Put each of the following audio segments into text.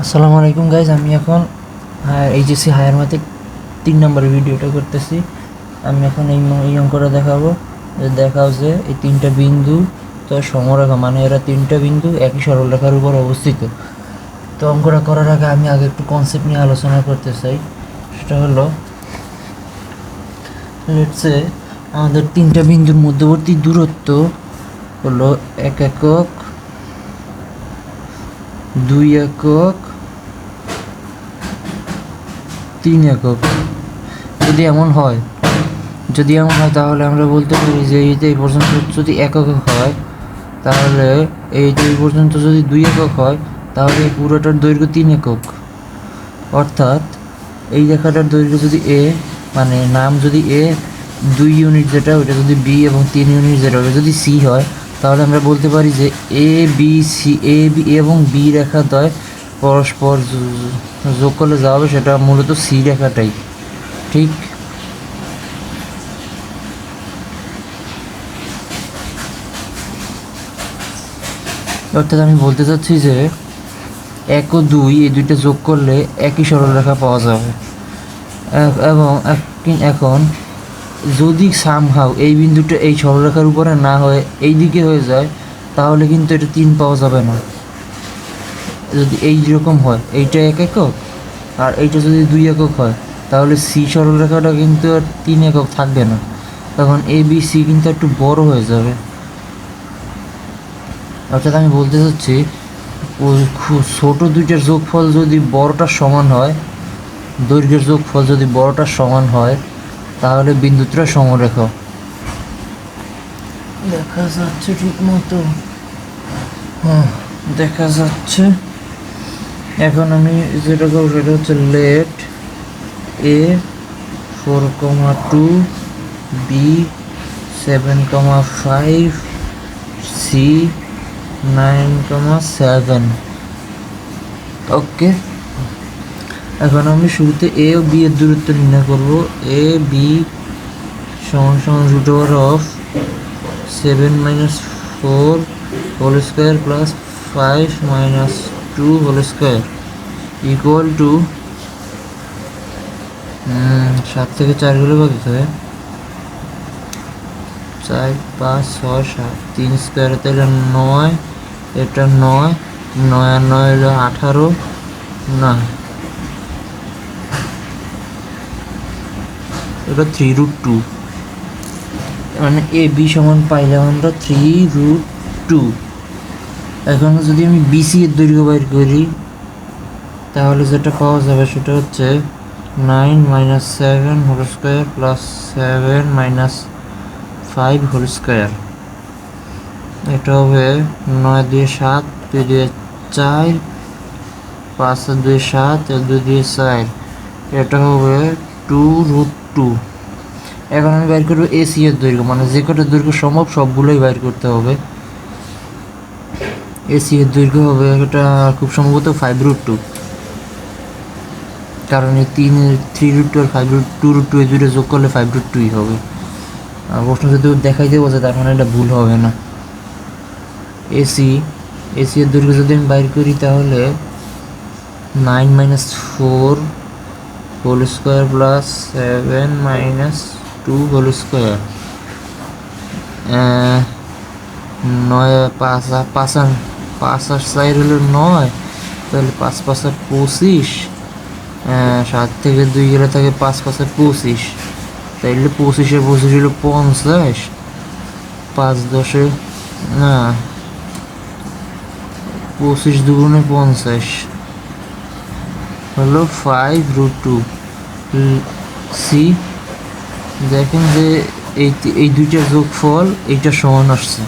আসসালামু আলাইকুম গাইজ আমি এখন এইচএসসি হায়ার মাতে তিন নম্বরের ভিডিওটা করতেছি। আমি এখন এই এই অঙ্কটা দেখাবো। দেখাও যে এই তিনটা বিন্দু, তো সমরেখা মানে এরা তিনটা বিন্দু একই সরলরেখার উপর অবস্থিত। তো অঙ্কটা করার আগে আমি আগে একটু কনসেপ্ট নিয়ে আলোচনা করতে চাই। সেটা হলো লেটসে আমাদের তিনটা বিন্দুর মধ্যবর্তী দূরত্ব হলো এক একক দুই একক, তিন একক। যদি এমন হয়, যদি এমন হয়, তাহলে আমরা বলতে পারি যে এইটা এই পর্যন্ত যদি একক হয়, তাহলে এইটা এই পর্যন্ত যদি দুই একক হয়, তাহলে এই পুরোটার দৈর্ঘ্য তিন একক। অর্থাৎ এই রেখাটার দৈর্ঘ্য যদি এ মানে নাম যদি এ দুই ইউনিট যেটা ওটা যদি বি এবং তিন ইউনিট যেটা ওটা যদি সি হয় তাহলে আমরা বলতে পারি যে A B C A B এবং বি রেখা রেখাদ্বয় পরস্পর যোগ করলে যা হবে সেটা মূলত সি রেখাটাই। ঠিক? অর্থাৎ আমি বলতে চাচ্ছি যে এক ও দুই এই দুইটা যোগ করলে একই সরলরেখা পাওয়া যাবে। এবং এখন যদি সামহাও এই বিন্দুটা এই সরলরেখার উপরে না হয়ে এই দিকে হয়ে যায়, তাহলে কিন্তু এটা তিন পাওয়া যাবে না। যদি এই রকম হয়, এইটা এক একক, আর এইটা যদি দুই একক হয়, তাহলে সি সরলরেখাটা কিন্তু আর তিন একক থাকবে না। তখন এ, বি, সি কিন্তু একটু বড় হয়ে যাবে। অর্থাৎ আমি বলতে চাচ্ছি ছোট দুইটার যোগফল যদি বড়টার সমান হয়, দৈর্ঘ্যের যোগফল যদি বড়টার সমান হয় তাহলে বিন্দুটা সমরেখা দেখা যাচ্ছে ঠিক মতো। দেখা যাচ্ছে। এখন আমি যেটা করব সেটা হচ্ছে let A four comma two B seven comma five C nine comma seven okay এখন আমি শুরুতে এ ও বি এর দূরত্ব নির্ণয় করব। এ বি সমান সমান root over of seven minus four whole square plus five minus two whole square equal to সাত থেকে চারগুলো কত হবে চার, পাঁচ, ছয়, সাত, তিন স্কোয়ারে তাহলে নয়, এটা নয় নয় আর নয় হলো আঠারো না এটা থ্রি রুট টু মানে এ বি সমান পাইলাম আমরা থ্রি রুট টু এখন যদি আমি বিসি এর দৈর্ঘ্য বাইর করি, তাহলে যেটা পাওয়া যাবে সেটা হচ্ছে nine minus seven whole square plus seven minus five whole square এটা হবে নয় দিয়ে সাত, দুই দিয়ে চার, পাঁচ দুই সাত, দুই দিয়ে চার। এটা হবে টু রুট টু এখন আমি বাইর করব এসি এর দৈর্ঘ্য। মানে যে কটা দৈর্ঘ্য সম্ভব, সবগুলোই বাইর করতে হবে। এসি এর দৈর্ঘ্য হবে এটা খুব সম্ভবত ফাইভ রুট টু কারণ এই তিন থ্রি রুট টু আর five root two root two এই দুটো যোগ করলে ফাইভ রুট টুই হবে। আর প্রশ্ন যদি দেখাই দেবো যে তার মানে এটা ভুল হবে না। এসি এসি এর দৈর্ঘ্য যদি আমি বাইর করি তাহলে nine minus four whole square plus seven minus two whole square নয়, পাঁচ পাঁচ পাঁচ আর সাইড হলো নয়, তাহলে পাঁচ পাঁচ পঁচিশ সাত থেকে দুই গেলে থাকে পাঁচ পাঁচ পঁচিশ, তাইলে পঁচিশে পঁচিশ হলো পঞ্চাশ, পাঁচ দশে, না, পঁচিশ দুগুণে পঞ্চাশ হলো ফাইভ রুট টু সি দেখেন যে এই এই দুইটার যোগফল এইটা সমান আসছে।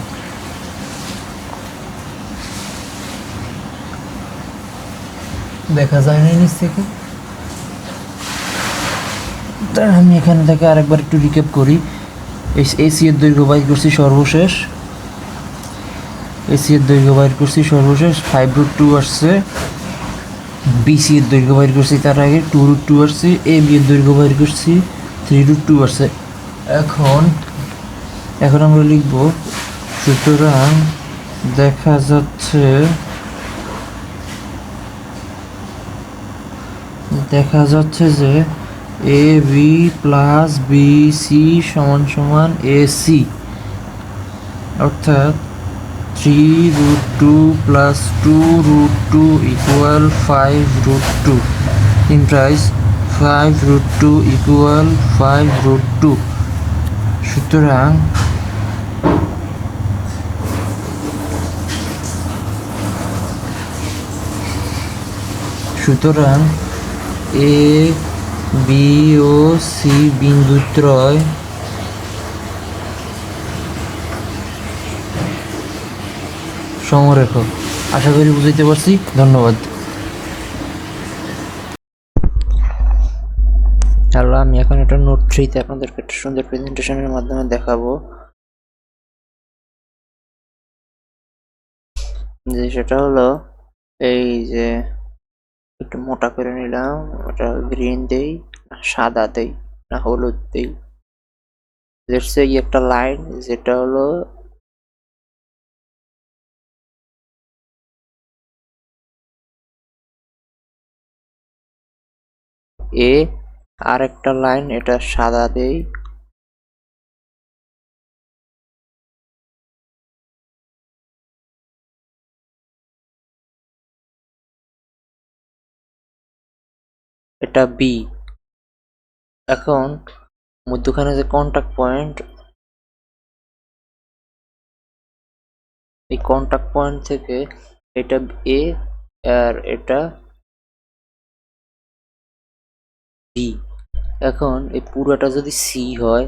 দেখা যায় না নিচ থেকে। তার আমি এখানে থেকে আরেকবার একটু রিক্যাপ করি। এসি এর দৈর্ঘ্য বাইর করছি সর্বশেষ। এসি এর দৈর্ঘ্য বাইর করছি সর্বশেষ ফাইভ রুট টু আসছে। বিসি এর দৈর্ঘ্য বাইর করছি, তার আগে টু রুট টু আসছে এ বি এর দৈর্ঘ্য বাইর করছি থ্রি রুট টু আসছে। এখন এখন আমরা লিখব, সুতরাং দেখা যাচ্ছে দেখা যাচ্ছে যে A B plus B C সমান সমান এ সি অর্থাৎ three root two plus two root two equal five root two implies five root two equal five root two সুতরাং সুতরাং এ বি ও সি বিন্দুত্রয় সমরেখ আশা করি বুঝাইতে পারছি। ধন্যবাদ। হ্যালো আমি এখন একটা নোট থ্রিতে আপনাদেরকে একটা সুন্দর প্রেজেন্টেশনের মাধ্যমে দেখাবো। যে সেটা হলো, এই যে একটু মোটা করে নিলাম, ওটা গ্রিন দেই, না সাদা দেই, না হলুদ দেই। এই একটা লাইন যেটা হলো এ আর একটা লাইন, এটা সাদা দেই। এটা বি এখন, মধ্যখানে যে কন্টাক্ট পয়েন্ট এই কন্টাক্ট পয়েন্ট থেকে এটা এ আর এটা বি এখন এই পুরোটা যদি সি হয়,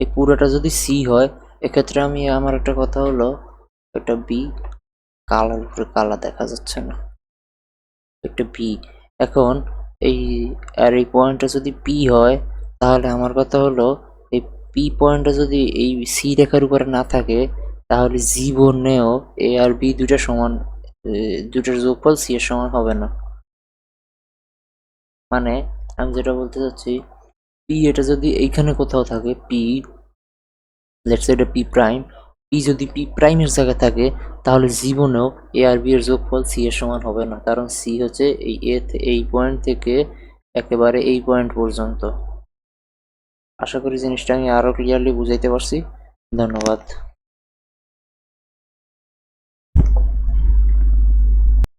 এই পুরোটা যদি সি হয়, এক্ষেত্রে আমি, আমার একটা কথা হলো এটা বি কালার উপরে কালা দেখা যাচ্ছে না। একটা বি এখন এই আর এই পয়েন্টটা যদি পি হয়, তাহলে আমার কথা হলো পি পয়েন্টটা যদি এই সি রেখার উপরে না থাকে, তাহলে জীবনেও এ আর বি দুটা সমান দুটার যোগফল সি এর সমান হবে না। মানে আমি যেটা বলতে চাচ্ছি পি এটা যদি এইখানে কোথাও থাকে পি লেটস এটা পি প্রাইম পি যদি পি প্রাইমের জায়গায় থাকে, তাহলে জীবনেও এ আর বি এর যোগফল সি এর সমান হবে না। কারণ সি হচ্ছে এই এ এই পয়েন্ট থেকে একেবারে এই পয়েন্ট পর্যন্ত। আশা করি জিনিসটা আমি আরও ক্লিয়ারলি বুঝাইতে পারছি। ধন্যবাদ।